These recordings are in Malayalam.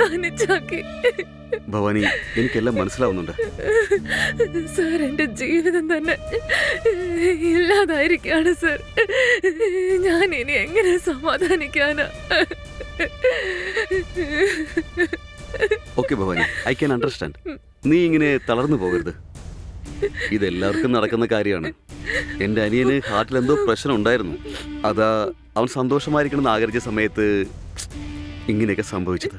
തനിച്ചാക്കി ഭവാനി എനിക്കെല്ലാം മനസ്സിലാവുന്നുണ്ട്. സാർ എന്റെ ജീവിതം തന്നെ ഇല്ലാതായിരിക്കാണ് സാർ. ഞാൻ ഇനി എങ്ങനെ സമാധാനിക്കാനാ? Okay Bhavani I can understand നീ ഇങ്ങനെ തളർന്നു പോകരുത്. ഇതെല്ലാവർക്കും നടക്കുന്ന കാര്യമാണ്. എന്റെ അനിയന് ഹാർട്ടിൽ എന്തോ പ്രശ്നം ഉണ്ടായിരുന്നു. അതാ അവൻ സന്തോഷമായിരിക്കണം എന്ന് ആഗ്രഹിച്ച സമയത്ത് ഇങ്ങനെയൊക്കെ സംഭവിച്ചത്.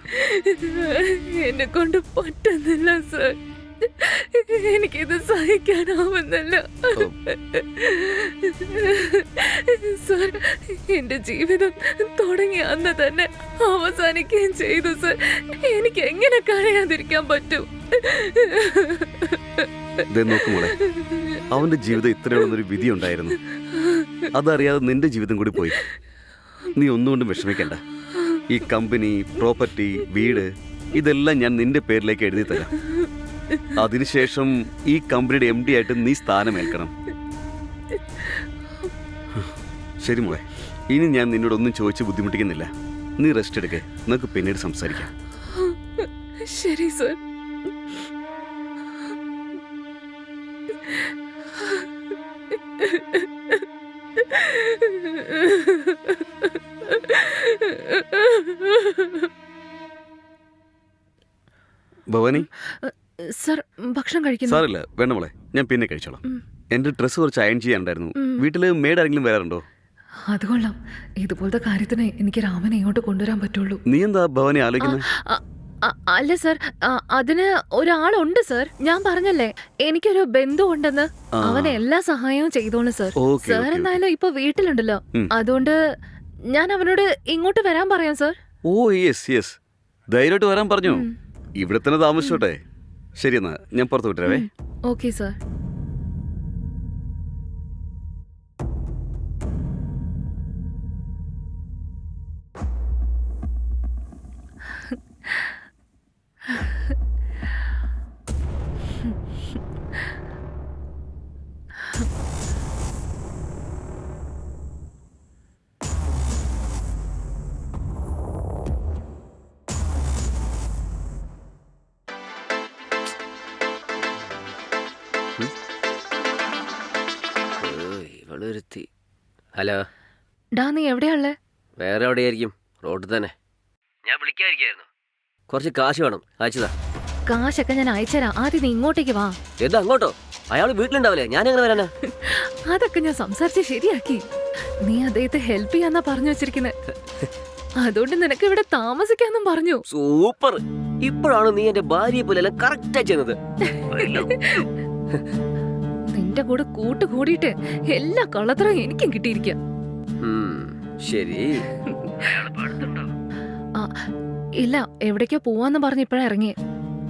എന്നെ കൊണ്ട് പറ്റുന്നില്ല സർ എനിക്കിത് സഹിക്കാനാവുന്നില്ല. സർ എന്റെ ജീവിതം തുടങ്ങി അന്ന് തന്നെ അവസാനിക്കുകയും ചെയ്തു സർ എനിക്ക് എങ്ങനെ കഴിയാതിരിക്കാൻ പറ്റും? അവന്റെ ജീവിതം ഇത്രയുള്ളൊരു വിധി ഉണ്ടായിരുന്നു അതറിയാതെ നിന്റെ ജീവിതം കൂടി പോയി. നീ ഒന്നുകൊണ്ടും വിഷമിക്കണ്ട. ഈ കമ്പനി പ്രോപ്പർട്ടി വീട് ഇതെല്ലാം ഞാൻ നിന്റെ പേരിലേക്ക് എഴുതി തരാം. അതിനുശേഷം ഈ കമ്പനിയുടെ എം ഡി ആയിട്ട് നീ സ്ഥാനമേൽക്കണം. ശരി മോളെ ഇനി ഞാൻ നിന്നോടൊന്നും ചോദിച്ച് ബുദ്ധിമുട്ടിക്കുന്നില്ല. നീ റെസ്റ്റ് എടുക്കേ നമുക്ക് പിന്നീട് സംസാരിക്കാം. ശരി സാർ ഭവാനി? സർ ഭക്ഷണം കഴിക്കുന്നു. സാറില്ല വേണ്ട മോളെ ഞാൻ പിന്നെ കഴിച്ചോളാം. എന്റെ എന്റെ ഡ്രസ്സ് കുറച്ച് അയൺ ചെയ്യാനുണ്ടായിരുന്നു വീട്ടിൽ വീട്ടിൽ മേഡ് ആരെങ്കിലും വരാറുണ്ടോ? അത് കൊള്ളാം. ഇതുപോലത്തെ കാര്യത്തിന് എനിക്ക് രാമനെ ഇങ്ങോട്ട് കൊണ്ടുവരാൻ പറ്റുള്ളൂ. നീ എന്താ ഭവാനി ആലോചിക്കുന്നത് അല്ല സർ അതിന് ഒരാളുണ്ട് സർ. ഞാൻ പറഞ്ഞല്ലേ എനിക്കൊരു ബന്ധു ഉണ്ടെന്ന് അവനെ അവന് എല്ലാ സഹായവും ചെയ്തോളൂ സർ. സർ എന്തായാലും ഇപ്പൊ വീട്ടിലുണ്ടല്ലോ. അതുകൊണ്ട് ഞാൻ അവനോട് ഇങ്ങോട്ട് വരാൻ പറയാം സർ. ഓ യെസ് യെസ്. ധൈര്യമായിട്ട് വരാൻ പറഞ്ഞു. ഇവിടെ തന്നെ താമസിച്ചോട്ടെ. ശരി എന്നാ. ഞാൻ പുറത്തു വിട്ടേ ഓക്കെ സർ. ഹലോ. ഡാ നീ എവിടെയാള്ളേ വേറെ എവിടെയായിരിക്കും? റോഡിൽ തന്നെ. ഞാൻ വിളിക്കാതിരിക്കായിരുന്നു. കുറച്ച് കാശ് വേണം. അയച്ചതാ കാശൊക്കെ ഞാൻ അയച്ചുതരാം ആദ്യം നീ ഇങ്ങോട്ടേക്ക് വാ. എന്താ അങ്ങോട്ടോ? അയാൾ വീട്ടിലുണ്ടാവില്ലേ? ഞാൻ എങ്ങനെ വരാനാ? അതൊക്കെ ഞാൻ സംസാരിച്ച് ശരിയാക്കി. നീ അദ്ദേഹത്തെ ഹെൽപ്പ് ചെയ്യാന്നാ പറഞ്ഞു വെച്ചിരിക്കുന്നത് അതുകൊണ്ട് നിനക്ക് ഇവിടെ താമസിക്കാന്നും പറഞ്ഞു. സൂപ്പർ. ഇപ്പോഴാണ് നീ എന്റെ ഭാര്യയെ പോലെ എല്ലാം കറക്റ്റാ ചെയ്യുന്നത്. നിന്റെ കൂടെ കൂട്ട് കൂടിയിട്ട് എല്ലാ കള്ളത്തരം എനിക്കും കിട്ടിയിരിക്കാം. ശരി. ഇല്ല എവിടേക്കോ പോവാന്ന് പറഞ്ഞ് ഇപ്പഴാ ഇറങ്ങി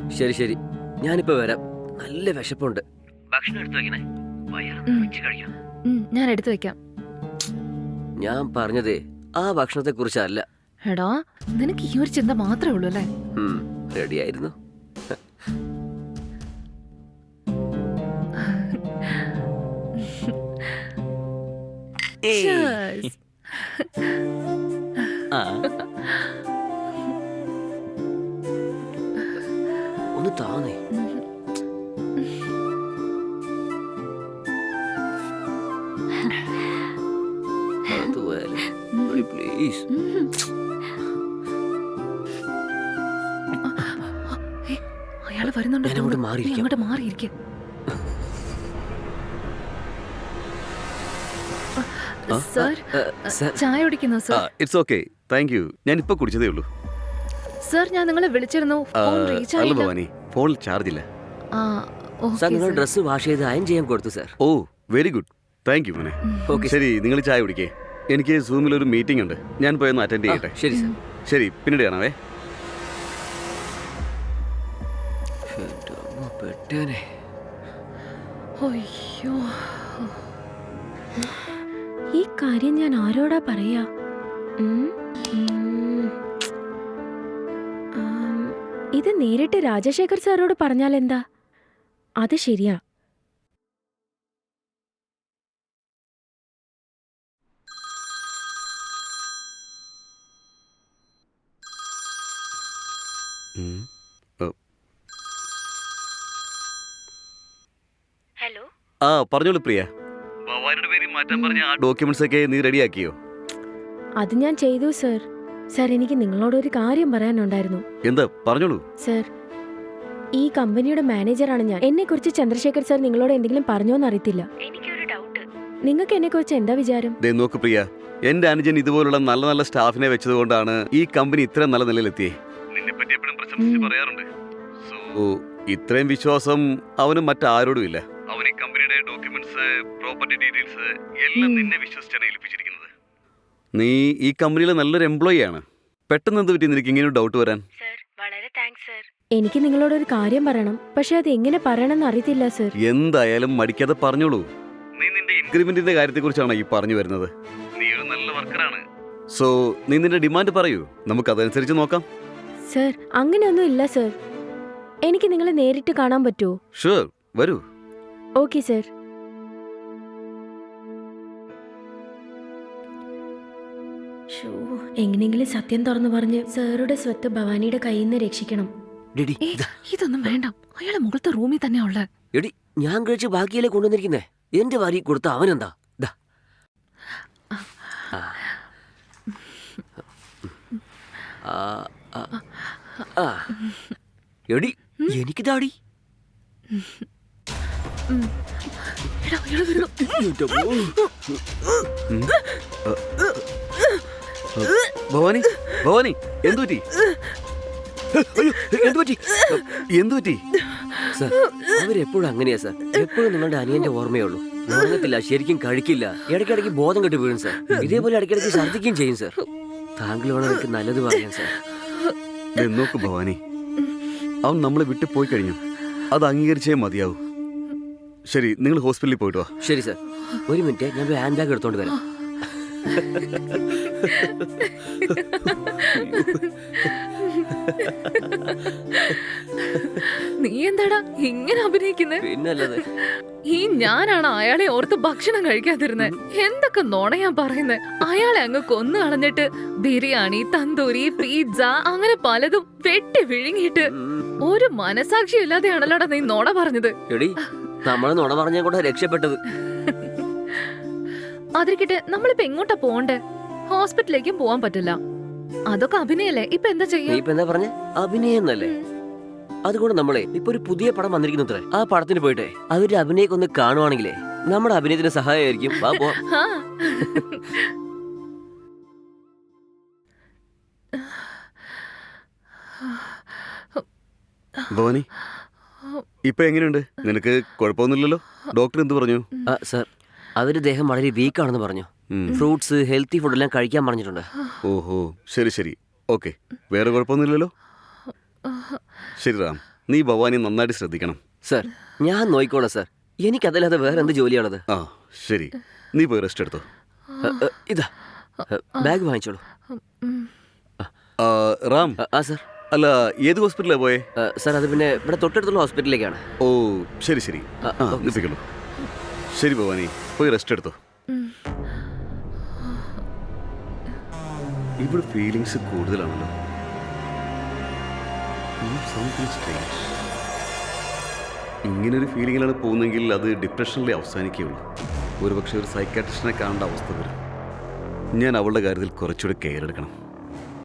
ശരി ശരി. ഞാനിപ്പോ വരാം. നല്ല വിശപ്പുണ്ട്. ഭക്ഷണം എടുത്തു വെക്കണേ? ഞാൻ എടുത്തു വെക്കാം. ഞാൻ പറഞ്ഞതേ ആ ഭക്ഷണത്തെ കുറിച്ചല്ല എടാ നിനക്ക് ഈ ഒരു ചിന്ത മാത്രമേ ഉള്ളൂ അല്ലേ? റെഡിയായിരുന്നു Cheers. ഒന്ന് താന്നേ. അതുപോലെ. പ്ലീസ് അയാൾ വരുന്നുണ്ട് ഞാൻ അങ്ങോട്ട് മാറിയിരിക്കാം. അങ്ങോട്ട് മാറിയിരിക്കും. സർ സർ ചായ കുടിക്കുന്നു sir it's okay thank you ഞാൻ ഇപ്പൊ കുടിച്ചതേ ഉള്ളൂ. സർ ഞാൻ നിങ്ങളെ വിളിച്ചിരുന്നു. ഫോൺ റീചാർജ് അല്ല ഭവാനി ഫോണിൽ ചാർജ് ഇല്ല. ആ സാർ നിങ്ങൾ ഡ്രസ്സ് വാഷ് ചെയ്ത് അയൺ ചെയ്യാൻ കൊടുത്തു sir oh very good thank you മോനെ. ഓക്കെ ശരി നിങ്ങൾ ചായ കുടിക്കേ. എനിക്ക് സൂമിൽ ഒരു മീറ്റിംഗ് ഉണ്ട്. ഞാൻ പോയൊന്ന് അറ്റൻഡ് ചെയ്യട്ടെ. ശരി സാർ ശരി പിന്നീട് കാണാവേ. പെട്ടേനെ അയ്യോ. കാര്യം ഞാൻ ആരോടാ പറയാ? ഉം, ഉം. ആം, ഇത് നേരിട്ട് രാജശേഖർ സാറോട് പറഞ്ഞാൽ എന്താ? അത് ശരിയാ. ഉം. ഹലോ? ആ പറഞ്ഞോളൂ പ്രിയ. മാറ്റാൻ പറഞ്ഞ ആ ഡോക്യുമെന്റ്സ് ഒക്കെ നീ റെഡിയാക്കിയോ അത് ഞാൻ ചെയ്തു സർ സർ എനിക്ക് നിങ്ങളോട് ഒരു കാര്യം പറയാനുണ്ടായിരുന്നു. എന്താ? പറഞ്ഞോളൂ. സർ ഈ കമ്പനിയുടെ മാനേജറാണ് ഞാൻ. എന്നെ കുറിച്ച് ചന്ദ്രശേഖർ സർ നിങ്ങളോട് എന്തെങ്കിലും പറഞ്ഞോന്ന് അറിയത്തില്ല എനിക്കൊരു ഡൗട്ട് നിങ്ങൾക്ക് എന്നെ കുറിച്ച് എന്താ വിചാരം? ദേ നോക്ക് പ്രിയ. എന്റെ അനുജൻ ഇതുപോലുള്ള നല്ല നല്ല സ്റ്റാഫിനെ വെച്ചതുകൊണ്ടാണ് ഈ കമ്പനി ഇത്ര നല്ല നിലയിലെത്തിയേ. നിന്നെപ്പറ്റി എപ്പോഴും പ്രശംസിച്ച് പറയാറുണ്ട്. സോ ഇത്രയും വിശ്വാസം അവനും മറ്റാരോടും ഇല്ല. കമ്പനിയുടെ ഡോക്യുമെന്റ്സ് പ്രോപ്പർട്ടി ഡീറ്റെയിൽസ് എല്ലാം നിന്നെ വിശ്വസിച്ചാണ് ഏൽപ്പിച്ചിരിക്കുന്നത്. നീ ഈ കമ്പനിയിലെ നല്ലൊരു എംപ്ലോയി ആണ്. പെട്ടെന്ന് എന്ത് പറ്റി നിനക്ക് ഇങ്ങനെ ഡൗട്ട് വരാൻ? സർ വളരെ താങ്ക്സ് സർ എനിക്ക് നിങ്ങളോട് ഒരു കാര്യം പറയണം. പക്ഷെ അത് എങ്ങനെ പറയണമെന്ന് അറിയത്തില്ല സർ എന്തായാലും മടിക്കാതെ പറഞ്ഞോളൂ. നീ നിന്റെ ഇൻക്രിമെന്റിന്റെ കാര്യത്തെ കുറിച്ചാണ് ഈ പറഞ്ഞു വരുന്നത്. നീ ഒരു നല്ല വർക്കറാണ് സോ നീ നിന്റെ ഡിമാൻഡ് പറയൂ. നമുക്ക് അതനുസരിച്ച് നോക്കാം. സർ അങ്ങനെയൊന്നും ഇല്ല സർ എനിക്ക് നിങ്ങളെ നേരിട്ട് കാണാൻ പറ്റുമോ? ഷുവർ വരൂ. ഓക്കെ സർ ഷോ എങ്ങനെയെങ്കിലും സത്യം തുറന്നു പറഞ്ഞ് സാറുടെ സ്വത്ത് ഭവാനിയുടെ കയ്യിൽ നിന്ന് രക്ഷിക്കണം. ഡിഡി ഇതൊന്നും വേണ്ട. അയാളെ മുകളത്തെ റൂമിൽ തന്നെ ഉള്ള. എടി ഞാൻ കഴിച്ച് ബാക്കിയല്ലേ കൊണ്ടുവന്നിരിക്കുന്നേ? എന്റെ വാരി കൊടുത്ത അവനെന്താ? ദാ. ആ. ആ, ആ, ആ. എടി എനിക്ക് ഭവാനി ഭവാനി എന്തുപറ്റി എന്തുപറ്റി എന്തുപറ്റി എന്തു പറ്റി? സർ അവരെപ്പോഴും അങ്ങനെയാ സർ. എപ്പോഴും നിങ്ങളുടെ അനിയന്റെ ഓർമ്മയുള്ളൂ. ഉറങ്ങത്തില്ല ശരിക്കും കഴിക്കില്ല. ഇടയ്ക്കിടയ്ക്ക് ബോധം കെട്ടി വീഴും സാർ. ഇതേപോലെ ഇടയ്ക്കിടയ്ക്ക് ഛർദ്ദിക്കുകയും ചെയ്യും സാർ. താങ്കളോട് എനിക്ക് നല്ലത് പറയാം സാർ. നോക്ക് ഭവാനി. അവൻ നമ്മളെ വിട്ടു പോയി കഴിഞ്ഞു. അത് അംഗീകരിച്ചേ മതിയാവൂ. ശരി നിങ്ങൾ ഹോസ്പിറ്റലിൽ പോയിട്ട് വാ. ശരി സർ. ഒരു മിനിറ്റ് ഞാൻ ഹാൻഡ് ബാഗ് എടുത്തോണ്ട് വരാം. നീ എന്താടാ ഇങ്ങനെ അഭിനയിക്കുന്നത് പിന്നല്ലത്. ഈ ഞാനാണ് അയാളെ ഓർത്ത് ഭക്ഷണം കഴിക്കാതിരുന്നത് എന്തൊക്കെ നുണയാ പറയുന്നത് അയാളെ അങ്ങ് കൊന്നു കളഞ്ഞിട്ട് ബിരിയാണി തന്തൂരി പിസ്സ അങ്ങനെ പലതും വെട്ടി വിഴുങ്ങിയിട്ട് ഒരു മനസാക്ഷി ഇല്ലാതെയാണല്ലോടാ നീ നുണ പറഞ്ഞത്. എടി നമ്മൾ നുണ പറഞ്ഞ കൂടെ രക്ഷപ്പെട്ടത്. അതിരിക്കട്ടെ നമ്മളിപ്പോ എങ്ങോട്ടാ പോണ്ടേ ഹോസ്പിറ്റലിലേക്കും പോവാൻ പറ്റില്ല. അതൊക്കെ അഭിനയല്ലേ? ഇപ്പൊ എന്താ നീ ചെയ്യാ ഇപ്പൊ എന്താ പറഞ്ഞ? അഭിനയന്നല്ലേ? അതുകൊണ്ട് നമ്മളെ ഇപ്പൊ ഒരു പുതിയ പടം വന്നിരിക്കുന്നത്രേ ആ പടത്തിന് പോയിട്ടെ അവരുടെ അഭിനയൊക്കെ ഒന്ന് കാണുവാണെങ്കിലേ നമ്മുടെ അഭിനയത്തിന് സഹായമായിരിക്കും. വാ പോ. ആ. ഭവാനി ഇപ്പൊ എങ്ങനെയുണ്ട്? നിനക്ക് കുഴപ്പമൊന്നുമില്ലല്ലോ? ഡോക്ടർ എന്ത് പറഞ്ഞു? ആ സർ. അവർ ദേഹം വളരെ വീക്ക് ആണെന്ന് പറഞ്ഞു. ഫ്രൂട്ട്സ് ഹെൽത്തി ഫുഡ് എല്ലാം കഴിക്കാൻ പറഞ്ഞിട്ടുണ്ട്. ഓഹോ ശരി ശരി. ഓക്കെ. വേറെ കുഴപ്പമൊന്നുമില്ലല്ലോ? ശരി റാം. നീ ഭവാനി നന്നായിട്ട് ശ്രദ്ധിക്കണം. സർ ഞാൻ നോയിക്കോളാം സർ. എനിക്കതല്ലാതെ വേറെ എന്ത് ജോലിയാണത്? ആ ശരി. നീ പോയി റെസ്റ്റ് എടുത്തോ. അ, അ, ഇതാ. ബാഗ് വാങ്ങിച്ചോളൂ. ആ, റാം. അ, ആ സർ. അല്ല ഏത് ഹോസ്പിറ്റലാണ് പോയേ? സാർ അത് പിന്നെ ഇവിടെ തൊട്ടടുത്തുള്ള ഹോസ്പിറ്റലിലേക്കാണ് ഓ ശരി ശരി. ഓക്കേ, ശരി ഭവാനി. പോയി റെസ്റ്റ് എടുത്തോ. ഇവിടെ ഫീലിങ്സ് കൂടുതലാണല്ലോ. ഇങ്ങനൊരു ഫീലിങ്ങിലാണ് പോകുന്നെങ്കിൽ അത് ഡിപ്രഷനിലേ അവസാനിക്കുകയുള്ളൂ. ഒരുപക്ഷെ ഒരു സൈക്കാട്രിസ്റ്റിനെ കാണേണ്ട അവസ്ഥ വരും. ഞാൻ അവളുടെ കാര്യത്തിൽ കുറച്ചുകൂടി കെയർ എടുക്കണം.